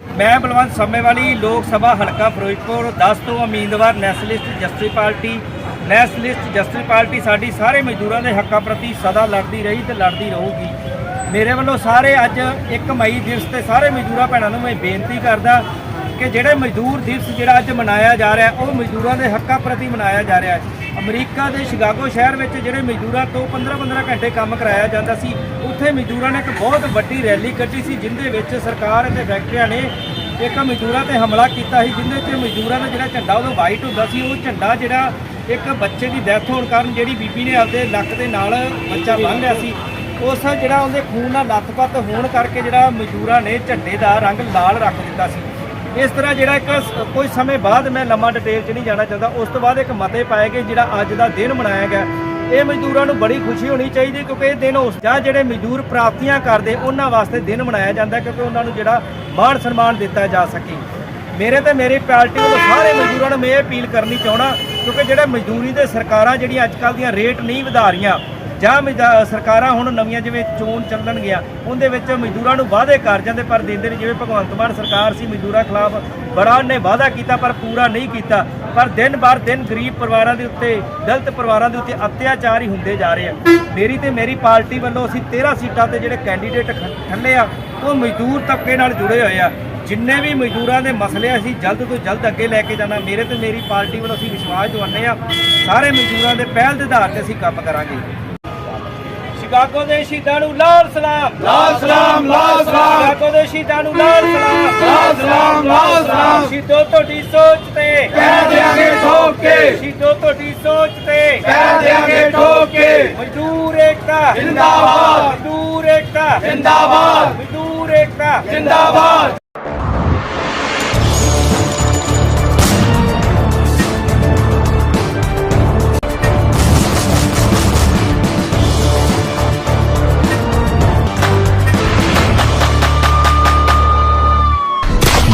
ਮੈਂ ਬਲਵੰਤ ਸੰਮੇਵਾਲੀ, ਲੋਕ ਸਭਾ ਹਲਕਾ ਫਿਰੋਜ਼ਪੁਰ 10 ਤੋਂ ਉਮੀਦਵਾਰ nationalist justice party. Nationalist justice party ਸਾਡੀ ਸਾਰੇ ਮਜ਼ਦੂਰਾਂ ਦੇ ਹੱਕਾਂ ਪ੍ਰਤੀ ਸਦਾ ਲੜਦੀ ਰਹੀ ਤੇ ਲੜਦੀ ਰਹੂਗੀ। ਮੇਰੇ ਵੱਲੋਂ ਸਾਰੇ ਅੱਜ 1 ਮਈ ਦਿਵਸ ਤੇ ਸਾਰੇ ਮਜ਼ਦੂਰਾਂ ਭੈਣਾਂ ਨੂੰ ਮੈਂ ਬੇਨਤੀ ਕਰਦਾ ਕਿ ਜਿਹੜੇ ਮਜ਼ਦੂਰ ਦਿਵਸ ਜਿਹੜਾ ਅੱਜ ਮਨਾਇਆ ਜਾ ਰਿਹਾ, ਉਹ ਮਜ਼ਦੂਰਾਂ ਦੇ ਹੱਕਾਂ ਪ੍ਰਤੀ ਮਨਾਇਆ ਜਾ ਰਿਹਾ ਹੈ। ਅਮਰੀਕਾ ਦੇ ਸ਼ਿਕਾਗੋ ਸ਼ਹਿਰ ਵਿੱਚ ਜਿਹੜੇ ਮਜ਼ਦੂਰਾਂ ਤੋਂ 15-15 ਘੰਟੇ ਕੰਮ ਕਰਾਇਆ ਜਾਂਦਾ ਸੀ, ਉੱਥੇ ਮਜ਼ਦੂਰਾਂ ਨੇ ਇੱਕ ਬਹੁਤ ਵੱਡੀ ਰੈਲੀ ਕੱਢੀ ਸੀ, ਜਿੰਦੇ ਵਿੱਚ ਸਰਕਾਰ ਅਤੇ ਫੈਕਟਰੀਆਂ ਨੇ ਇੱਕ ਮਜ਼ਦੂਰਾਂ ਤੇ ਹਮਲਾ ਕੀਤਾ ਸੀ, ਜਿੰਦੇ 'ਚ ਮਜ਼ਦੂਰਾਂ ਦਾ ਜਿਹੜਾ ਝੰਡਾ ਉਦੋਂ ਵਾਈਟ ਹੁੰਦਾ ਸੀ। ਉਹ ਝੰਡਾ ਜਿਹੜਾ ਇੱਕ ਬੱਚੇ ਦੀ ਡੈਥ ਹੋਣ ਕਾਰਨ ਜਿਹੜੀ ਬੀਬੀ ਨੇ ਆਪਦੇ ਲੱਕ ਦੇ ਨਾਲ ਬੱਚਾ ਬੰਨ੍ਹ ਲਿਆ ਸੀ, ਉਸ ਜਿਹੜਾ ਉਹਦੇ ਖੂਨ ਨਾਲ ਲੱਥਪੱਥ ਹੋਣ ਕਰਕੇ ਜਿਹੜਾ ਮਜ਼ਦੂਰਾਂ ਨੇ ਝੰਡੇ ਦਾ ਰੰਗ ਲਾਲ ਰੱਖ ਦਿੱਤਾ ਸੀ। ਇਸ ਤਰ੍ਹਾਂ ਜਿਹੜਾ ਇੱਕ ਕੁਝ ਸਮੇਂ ਬਾਅਦ ਮੈਂ ਲੰਮਾ ਡਿਟੇਲ 'ਚ ਨਹੀਂ ਜਾਣਾ ਚਾਹੁੰਦਾ, ਉਸ ਤੋਂ ਬਾਅਦ ਇੱਕ ਮਤੇ ਪਾਏ ਗਏ ਜਿਹੜਾ ਅੱਜ ਦਾ ਦਿਨ ਮਨਾਇਆ ਗਿਆ। ਇਹ ਮਜ਼ਦੂਰਾਂ ਨੂੰ ਬੜੀ ਖੁਸ਼ੀ ਹੋਣੀ ਚਾਹੀਦੀ ਕਿਉਂਕਿ ਇਹ ਦਿਨ ਉਸ ਜਾਂ ਜਿਹੜੇ ਮਜ਼ਦੂਰ ਪ੍ਰਾਪਤੀਆਂ ਕਰਦੇ, ਉਹਨਾਂ ਵਾਸਤੇ ਦਿਨ ਮਨਾਇਆ ਜਾਂਦਾ ਕਿਉਂਕਿ ਉਹਨਾਂ ਨੂੰ ਜਿਹੜਾ ਮਾਣ ਸਨਮਾਨ ਦਿੱਤਾ ਜਾ ਸਕੇ। ਮੇਰੇ ਤੇ ਮੇਰੀ ਪਾਰਟੀ ਵੱਲੋਂ ਸਾਰੇ ਮਜ਼ਦੂਰਾਂ ਨੂੰ ਮੈਂ ਇਹ ਅਪੀਲ ਕਰਨੀ ਚਾਹਣਾ ਕਿਉਂਕਿ ਜਿਹੜੇ ਮਜ਼ਦੂਰੀ ਦੇ ਸਰਕਾਰਾਂ ਜਿਹੜੀਆਂ ਅੱਜ ਕੱਲ੍ਹ ਦੀਆਂ ਰੇਟ ਨਹੀਂ ਵਧਾ ਰਹੀਆਂ ਜਾਂ ਮਜ਼ਦਾ- ਸਰਕਾਰਾਂ ਹੁਣ ਨਵੀਆਂ ਜਿਵੇਂ ਚੋਣ ਚੱਲਣ ਗਿਆ ਉਹਦੇ ਵਿੱਚ ਮਜ਼ਦੂਰਾਂ ਨੂੰ ਵਾਅਦੇ ਕਰ ਜਾਂਦੇ, ਪਰ ਦਿੰਦੇ ਨਹੀਂ ਜਿਵੇਂ ਭਗਵੰਤ ਮਾਨ ਸਰਕਾਰ ਸੀ, ਮਜ਼ਦੂਰਾਂ ਖਿਲਾਫ ਬੜਾ ਉਹਨੇ ਵਾਅਦਾ ਕੀਤਾ, ਪਰ ਪੂਰਾ ਨਹੀਂ ਕੀਤਾ। ਪਰ ਦਿਨ ਬਰ ਦਿਨ ਗਰੀਬ ਪਰਿਵਾਰਾਂ ਦੇ ਉੱਤੇ, ਦਲਿਤ ਪਰਿਵਾਰਾਂ ਦੇ ਉੱਤੇ ਅਤਿਆਚਾਰ ਹੀ ਹੁੰਦੇ ਜਾ ਰਹੇ ਆ। ਮੇਰੀ ਤੇ ਮੇਰੀ ਪਾਰਟੀ ਵੱਲੋਂ ਅਸੀਂ 13 ਸੀਟਾਂ ਤੇ ਜਿਹੜੇ ਕੈਂਡੀਡੇਟ ਠੱਲੇ ਆ, ਉਹ ਮਜ਼ਦੂਰ ਤਬਕੇ ਨਾਲ ਜੁੜੇ ਹੋਏ ਆ। ਜਿੰਨੇ ਵੀ ਮਜ਼ਦੂਰਾਂ ਦੇ ਮਸਲੇ ਅਸੀਂ ਜਲਦ ਤੋਂ ਜਲਦ ਅੱਗੇ ਲੈ ਕੇ ਜਾਣਾ। ਮੇਰੇ ਤੇ ਮੇਰੀ ਪਾਰਟੀ ਵੱਲੋਂ ਅਸੀਂ ਵਿਸ਼ਵਾਸ ਦਵਾਉਂਦੇ ਆ, ਸਾਰੇ ਮਜ਼ਦੂਰਾਂ ਦੇ ਪਹਿਲ ਦੇ ਆਧਾਰ ਤੇ ਅਸੀਂ ਕੰਮ ਕਰਾਂਗੇ। ਸ਼ਿਕਾਗੋ ਦੇ ਸ਼ਹੀਦਾਂ ਨੂੰ ਲਾਲ ਸਲਾਮ। ਲਾਲ ਸਲਾਮ ਲਾਲ ਸਲਾਮ। ਸ਼ਿਕਾਗੋ ਦੇ ਸ਼ਹੀਦਾਂ ਨੂੰ ਲਾਲ ਸਲਾਮ। ਲਾਲ ਸਲਾਮ ਲਾਲ ਸਲਾਮ। ਸ਼ਹੀਦੋ ਤੁਹਾਡੀ ਸੋਚ ਤੇ। ਕਹਿ ਦਿਆਂਗੇ ਠੋਕ ਕੇ। ਸ਼ਹੀਦੋ ਤੁਹਾਡੀ ਸੋਚ ਤੇ। ਕਹਿ ਦਿਆਂਗੇ ਠੋਕ ਕੇ। ਮਜ਼ਦੂਰ ਏਕਤਾ। ਜ਼ਿੰਦਾਬਾਦ। ਮਜ਼ਦੂਰ ਏਕਤਾ। ਜ਼ਿੰਦਾਬਾਦ। ਮਜ਼ਦੂਰ ਏਕਤਾ। ਜਿੰਦਾਬਾਦ।